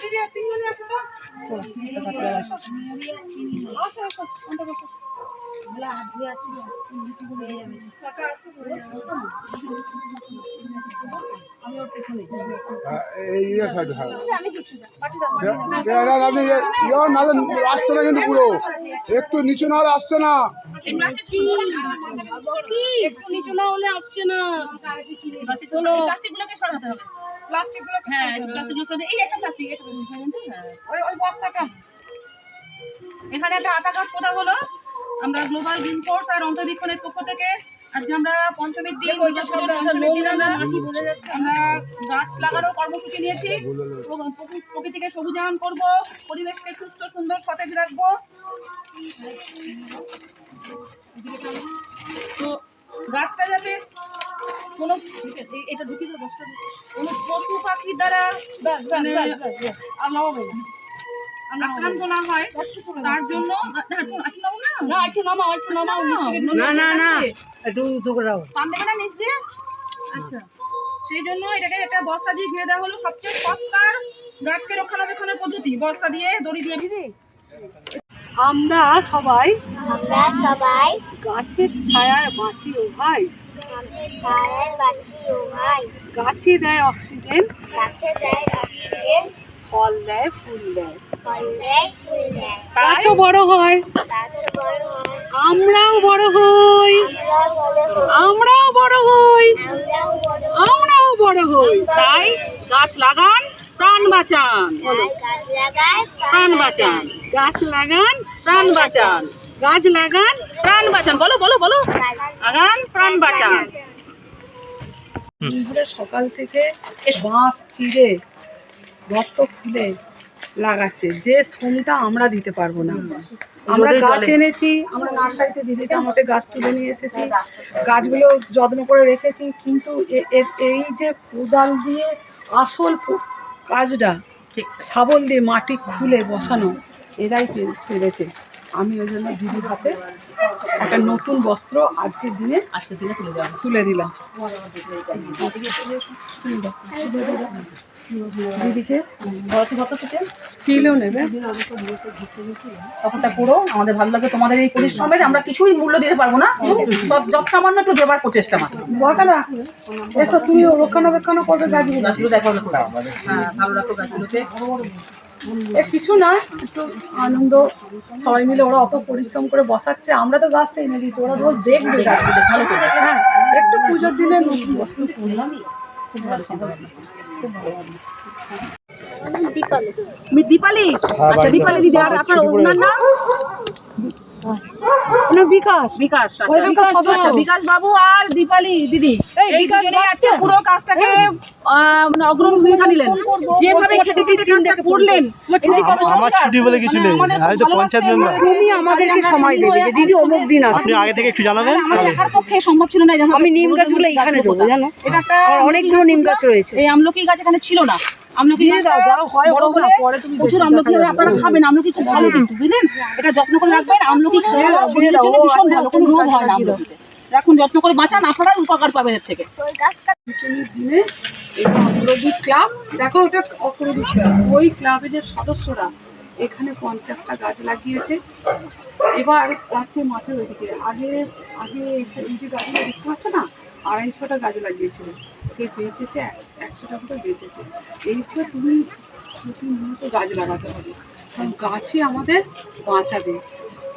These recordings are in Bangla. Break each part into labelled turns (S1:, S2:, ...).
S1: দিদি তিনজনে আসো তো। আসো আসো।
S2: হ্যাঁ, ইয়ে হ্যাঁ। আপনি ইয়ে- ইয়ে আসছে না কিন্তু পুরো। একটু নিচু না হলে আসছে না।
S3: একটু নিচু না হলে আসছে না।
S4: প্লাস্টিকগুলোকে সরাতে হবে।
S1: প্লাস্টিক
S4: হ্যাঁ প্লাস্টিকগুলো এই একটা প্লাস্টিক এটা plastic, হ্যাঁ।
S1: ওই ওই বস্তাটা।
S4: এখানে একটা আতা গাছ পোতা হলো? আমরা গ্লোবাল গ্রিন ফোর্স আর অন্তরীক্ষণের পক্ষ থেকে আজকে আমরা পঞ্চমীর দিন পঞ্চমীর দিন আমরা আমরা গাছ লাগানোর কর্মসূচি নিয়েছি। প্রকৃ- প্রকৃ- প্রকৃতিকে সবুজায়ন করব পরিবেশকে সুস্থ সুন্দর সতেজ রাখব। তো গাছটা যাতে কোনো এটা ঢুকিয়ে কোনো পশু পাখির দ্বারা মানে
S3: আর নামাবো না
S4: আক্রান্ত না হয় তার জন্য না, একটু না?
S3: না নামাও একটু নামাও
S4: না না না
S1: একটু উঁচু করে দাও
S4: পান দেবে না নিচ দিয়ে আচ্ছা। সেই জন্য এটাকে একটা বস্তা দিয়ে ঘিরে দেওয়া হলো সবচেয়ে সস্তার গাছকে রক্ষণাবেক্ষণের পদ্ধতি। বস্তা দিয়ে দড়ি দিয়ে
S1: আমরা সবাই
S5: আমরা সবাই
S1: গাছের ছায়ায় বাঁচি ও ভাই।
S5: আমাদের ছায়ায় বাঁচি ও ভাই।
S1: গাছে দেয় অক্সিজেন
S5: গাছে দেয় অক্সিজেন।
S1: ফল দেয় ফুল দেয়। গাছও বড় হয়। আমরাও বড় হই।
S5: আমরাও বড় হই।
S1: আমরাও বড় হই। তাই গাছ লাগান, প্রাণ বাঁচান।
S4: প্রাণ বাঁচান।
S1: গাছ লাগান, প্রাণ বাঁচান। গাছ লাগান,
S4: প্রাণ বাঁচান। বলো বলো বলো। লাগান, প্রাণ বাঁচান।
S1: সকাল থেকে বাঁশ চিড়ে গর্ত খুলে লাগাচ্ছে। যে শ্রমটা আমরা দিতে পারব না। আমরা গাছ এনেছি আমরা নার্সারিতে দিদিকে আমাদের গাছ তুলে নিয়ে এসেছি। গাছগুলো যত্ন করে রেখেছি কিন্তু এই যে কোদাল দিয়ে আসল কাজটা শাবল দিয়ে মাটি খুলে বসানো এরাই পেরেছে। আমি ওই জন্য দিদির হাতে একটা নতুন বস্ত্র আজকের দিনে
S4: আজকে দিনে তুলে দেওয়া
S1: তুলে দিলাম। দিদিকে
S4: ভরতি ভর্ত থেকে
S1: স্টিলও নেবে।
S4: তখন তা পুরো আমাদের ভালো লাগে তোমাদের এই পরিশ্রমের আমরা কিছুই মূল্য দিতে পারব না। সব যত সামান্য একটু দেবার প্রচেষ্টা মাত্র।
S1: এসো তুমি রক্ষণাবেক্ষণ করবে গাছগুলো
S4: গাছগুলো দেখা হ্যাঁ ভালো রাখো গাছগুলোকে
S1: এ কিছু না একটু আনন্দ সবাই মিলে ওরা অত পরিশ্রম করে বসাচ্ছে। আমরা তো গাছটা এনে দিচ্ছি ওরা রোজ দেখবে। গাছগুলো
S4: ভালো করে।
S1: হ্যাঁ একটু পুজোর দিনে নতুন বস্তু।
S4: খুব ভালো
S5: দীপালি?
S4: দীপালি আচ্ছা দীপালি দিদি আর আপনার ওনার নাম
S1: বিকাশ।
S4: বিকাশ আচ্ছা,
S1: ওইখানকার সদস্য।
S4: আচ্ছা, বিকাশ বাবু আর দীপালি দিদি
S3: এই বিকাশ
S4: আজকে পুরো কাজটাকে মানে অগ্রণী ভূমিকা নিলেন। যেভাবে খেটে কাজটা করলেন
S6: আমার ছুটি বলে কিছু নেই। আমি তো পঞ্চায়েত মেম্বার।
S1: তুমি আমাদেরকে সময় দেবে। যে দিদি অমুক দিন আসবে
S6: আগে থেকে একটু জানাবেন?
S4: আমার একার পক্ষে সম্ভব ছিল না যেমন
S1: আমি নিম গাছগুলো এখানে দেবো জানো?
S4: এটা একটা
S1: অনেকগুলো নিম গাছ রয়েছে।
S4: এই আমলকি গাছ এখানে ছিল না। আমলকি
S1: হয়
S4: প্রচুর আমলকি। আপনারা খাবেন আমলকি খুব ভালো কিন্তু বুঝলেন? এটা যত্ন করে রাখবেন আমলকি খেলে
S1: দিয়ে
S4: শরীরের জন্য ভীষণ
S1: আচ্ছা,
S4: ভালো কোনো রোগ হয় না আমলকিতে। রাখুন যত্ন করে বাঁচান আপনারা উপকার পাবেন এর থেকে।
S1: দিনে ক্লাব। দেখো ওটা অগ্রদীপ ক্লাব। ওই ক্লাবে যে সদস্যরা এখানে পঞ্চাশটা গাছ লাগিয়েছে। এবার যাচ্ছে মাঠের ওইদিকে আগে আগে এই- এই যে গাছগুলো দেখতে পাচ্ছ না? আড়াইশোটা গাছ লাগিয়েছিল। সে বেঁচেছে একশো একশোটা করে বেঁচেছে। এইটা তুমি প্রতিনিয়ত গাছ লাগাতে হবে। কারণ গাছই আমাদের বাঁচাবে।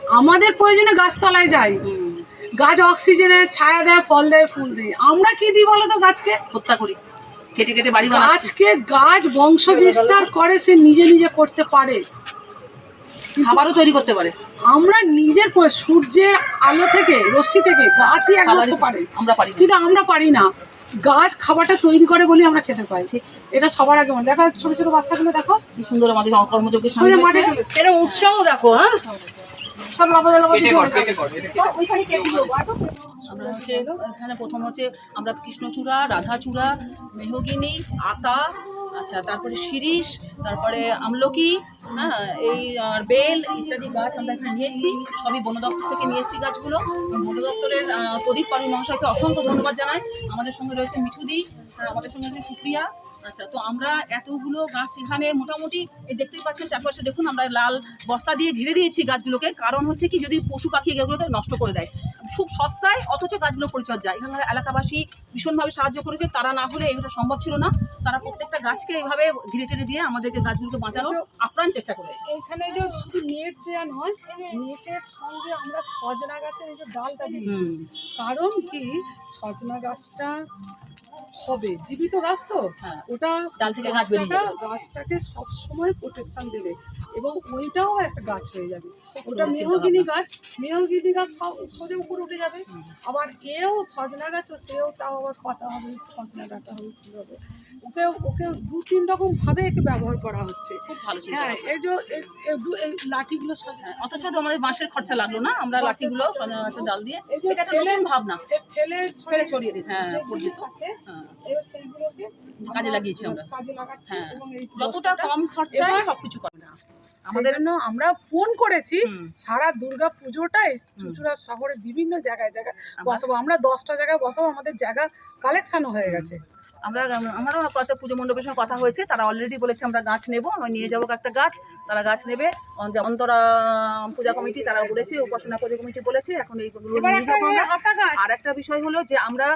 S1: আমাদের প্রয়োজনে গাছতলায় যাই। গাছ অক্সিজেনের ছায়া দেয় ফল দেয় ফুল দেয়। আমরা কি দিই বলো তো গাছকে?
S4: হত্যা করি। কেটে কেটে বাড়ি
S1: গাছকে গাছ বংশ বিস্তার করে সে নিজে নিজে করতে পারে।
S4: খাবারও তৈরি করতে পারে।
S1: আমরা নিজের সূর্যের আলো থেকে রশ্মি থেকে গাছই একমাত্র পারে।
S4: আমরা পারি
S1: কিন্তু আমরা পারি না। গাছ খাবারটা তৈরি করে বলে আমরা খেতে পাই। এটা সবার আগে মনে দেখো ছোট ছোট বাচ্চাগুলো দেখো।
S4: কি সুন্দর আমাদের কর্মযোগ্যের
S1: সোজা
S4: সামনে
S1: মাঠে
S3: এরকম উৎসাহ দেখো হ্যাঁ?
S4: আমরা হচ্ছে এখানে প্রথম হচ্ছে আমরা কৃষ্ণচূড়া রাধাচূড়া মেহগিনি আতা আচ্ছা তারপরে শিরিষ, তারপরে আমলকি হ্যাঁ এই আর বেল ইত্যাদি গাছ আমরা এখানে নিয়ে এসেছি। সবই বন দপ্তর থেকে নিয়ে এসেছি গাছগুলো। বন দপ্তরের প্রদীপ পাড়ি মহাশয়কে অসংখ্য ধন্যবাদ জানাই। আমাদের সঙ্গে রয়েছে মিঠুদি আর আমাদের সঙ্গে রয়েছে সুপ্রিয়া। আচ্ছা তো আমরা এতগুলো গাছ এখানে মোটামুটি এই দেখতেই পাচ্ছেন, চারপাশে দেখুন আমরা লাল বস্তা দিয়ে ঘিরে দিয়েছি গাছগুলোকে। কারণ হচ্ছে কি, যদি পশু পাখি এগুলোকে নষ্ট করে দেয়, খুব সস্তায় অথচ গাছগুলো পরিচর্যা। এখানকার এলাকাবাসী ভীষণভাবে সাহায্য করেছে। তারা না হলে এগুলো সম্ভব ছিল না। তারা প্রত্যেকটা গাছকে এইভাবে ঘিরে টেরে দিয়ে আমাদেরকে গাছগুলোকে বাঁচানোর আপ্রাণ চেষ্টা করেছে।
S1: এখানে যে শুধু নেট দেওয়া নয় নেটের সঙ্গে আমরা সজনা গাছের এই যে ডালটা দিয়েছি। কারণ কি? সজনা গাছটা হবে জীবিত গাছ তো।
S4: হ্যাঁ।
S1: ওটা
S4: ডাল থেকে গাছ
S1: গাছটাকে- গাছটাকে সব সময় প্রোটেকশন দেবে এবং ওইটাও একটা গাছ হয়ে যাবে। ওটা মেহগিনি গাছ মেহগিনি গাছ সব সোজা উপরে উঠে যাবে। আবার এও সজনা গাছও সেও তাও আবার পাতা হবে সজনা ডাটা হবে হবে? ওকে ওকে দু তিন রকম ভাবে একে ব্যবহার করা হচ্ছে।
S4: খুব ভালো
S1: হ্যাঁ এই যে এই- লাঠিগুলো সজনা
S4: অথচ তো আমাদের বাঁশের খরচা লাগল না? আমরা লাঠিগুলো সজনা গাছের ডাল দিয়ে এটা একটা
S1: ফেলে-
S4: নতুন ভাবনা।
S1: ফেলে
S4: ফেলে ছড়িয়ে দিই হ্যাঁ হ্যাঁ
S1: সেইগুলোকে
S4: কাজে লাগিয়েছি আমরা।
S1: কাজে লাগাচ্ছি
S4: হ্যাঁ। যতটা কম খরচায়
S1: এবার-
S4: সবকিছু
S1: আমাদের জন্য আমরা ফোন করেছি সারা দুর্গা পুজোটাই চুচুড়া শহরে বিভিন্ন জায়গায় জায়গায় বসাবো। আমরা দশটা জায়গায় বসাবো আমাদের জায়গা কালেকশনও হয়ে গেছে।
S4: আমরা আমারও কয়েকটা পুজো মণ্ডপের সঙ্গে কথা হয়েছে তারা অলরেডি বলেছে আমরা গাছ নেব আমরা নিয়ে যাব একটা গাছ তারা গাছ নেবে। অন্ত- অন্তরা পূজা কমিটি তারা বলেছে উপাসনা পূজা কমিটি বলেছে এখন
S1: এই
S4: আর একটা বিষয় হলো যে আমরা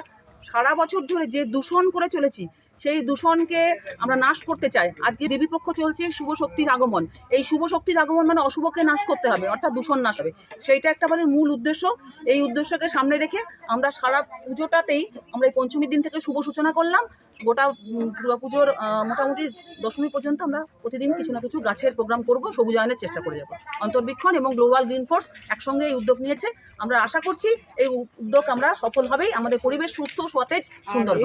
S4: সারা বছর ধরে যে দূষণ করে চলেছি, সেই দূষণকে আমরা নাশ করতে চাই। আজকে দেবীপক্ষ চলছে শুভ শক্তির আগমন। এই শুভ শক্তির আগমন মানে অশুভকে নাশ করতে হবে, অর্থাৎ দূষণ নাশ হবে। সেইটা একটা মানে মূল উদ্দেশ্য। এই উদ্দেশ্যকে সামনে রেখে আমরা সারা পুজোটাতেই আমরা এই পঞ্চমীর দিন থেকে শুভ সূচনা করলাম। গোটা দুর্গাপুজোর মোটামুটি দশমী পর্যন্ত আমরা প্রতিদিন কিছু না কিছু গাছের প্রোগ্রাম করব, সবুজায়নের চেষ্টা করে যাব। অন্তর্বীক্ষণ এবং গ্লোবাল গ্রিন ফোর্স একসঙ্গে এই উদ্যোগ নিয়েছে। আমরা আশা করছি এই উদ্যোগ আমরা সফল হবেই। আমাদের পরিবেশ সুস্থ, সতেজ, সুন্দর